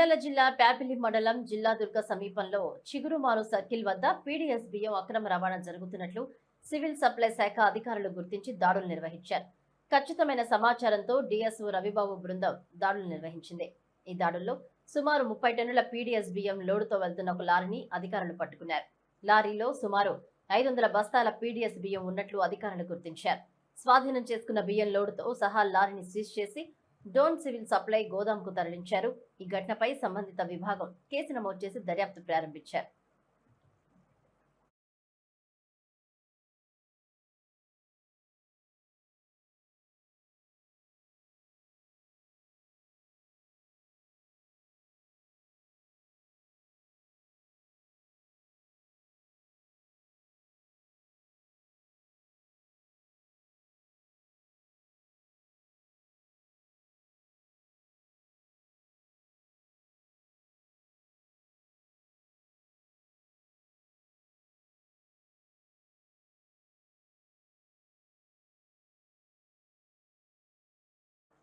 నంద్యాల జిల్లా ప్యాపిలి మండలం జిల్లా దుర్గ సమీపంలో చిగురుమారు సర్కిల్ వద్ద పీడీఎస్ బియ్యం అక్రమ రవాణా జరుగుతున్నట్లు సివిల్ సప్లై శాఖ అధికారులు గుర్తించి దాడులు నిర్వహించారు. ఖచ్చితమైన సమాచారంతో డిఎస్ఓ రవిబాబు బృందం దాడులు నిర్వహించింది. ఈ దాడుల్లో సుమారు ముప్పై టన్నుల పీడీఎస్ బియ్యం లోడుతో వెళ్తున్న ఒక లారీని అధికారులు పట్టుకున్నారు. లారీలో సుమారు ఐదు వందల బస్తాల పీడీఎస్ బియ్యం ఉన్నట్లు అధికారులు గుర్తించారు. స్వాధీనం చేసుకున్న బియ్యం లోడుతో సహా లారీని సీజ్ చేసి డోన్ సివిల్ సప్లై గోదాంకు తరలించారు. ఈ ఘటనపై సంబంధిత విభాగం కేసు నమోదు చేసి దర్యాప్తు ప్రారంభించారు.